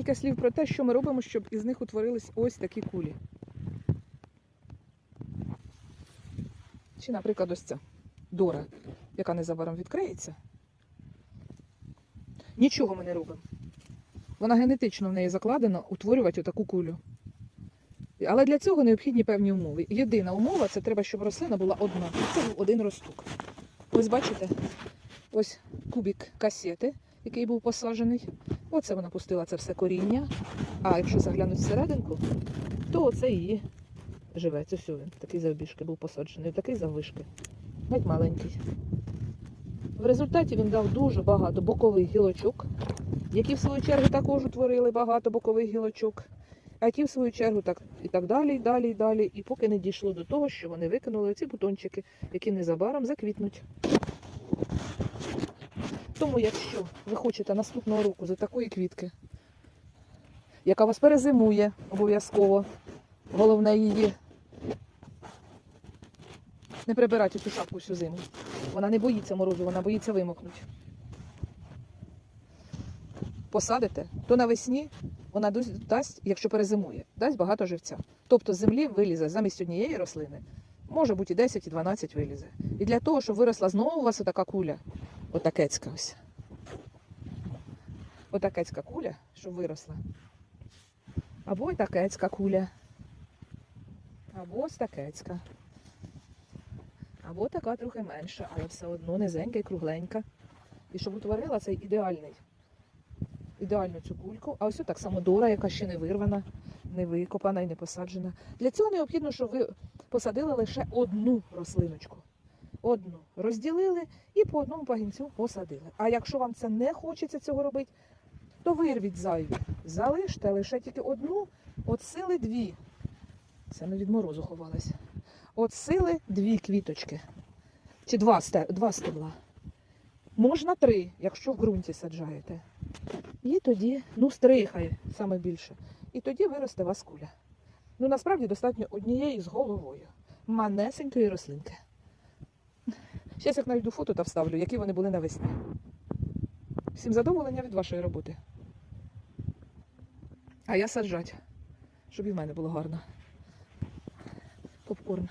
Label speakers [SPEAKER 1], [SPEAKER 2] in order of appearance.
[SPEAKER 1] декілька слів про те, що ми робимо, щоб із них утворились ось такі кулі. Чи, наприклад, ось ця дора, яка незабаром відкриється. Нічого ми не робимо. Вона генетично в неї закладена утворювати отаку кулю. Але для цього необхідні певні умови. Єдина умова це треба, щоб рослина була одна. Це був один росток. Ось бачите, ось кубик касети, який був посаджений. Оце вона пустила це все коріння. А якщо заглянути всерединку, то оце її живець. Ось він, такий завбіжки був посаджений, такий заввишки. Геть маленький. В результаті він дав дуже багато бокових гілочок, які в свою чергу також утворили багато бокових гілочок. А ті, в свою чергу, так і так далі, і далі, і далі, і поки не дійшло до того, що вони викинули ці бутончики, які незабаром заквітнуть. Тому, якщо ви хочете наступного року за такої квітки, яка вас перезимує обов'язково, головне її не прибирати цю шапку всю зиму. Вона не боїться морозу, вона боїться вимокнути. Посадите, то навесні вона дасть, якщо перезимує, дасть багато живця. Тобто з землі вилізе замість однієї рослини, може бути і 10, і 12 вилізе. І для того, щоб виросла знову у вас отака куля, отакецька ось. Отакецька куля, щоб виросла. Або такецька куля. Або ось такецька. Або така трохи менша, але все одно низенька і кругленька. І щоб утворила цей ідеальний ідеальну цю кульку. А ось так само дора, яка ще не вирвана, не викопана і не посаджена. Для цього необхідно, щоб ви посадили лише одну рослиночку. Одну розділили і по одному пагінцю посадили. А якщо вам це не хочеться цього робити, то вирвіть зайві. Залиште лише тільки одну, от сили дві. Це ми від морозу ховалися. От сили дві квіточки. Чи два, два стебла. Можна три, якщо в ґрунті саджаєте. І тоді, ну, стрихає саме більше. І тоді виросте вас куля. Ну, насправді достатньо однієї з головою. Манесенької рослинки. Зараз як знайду фото та вставлю, які вони були навесні. Всім задоволення від вашої роботи. А я саджать, щоб і в мене було гарно. Попкорн.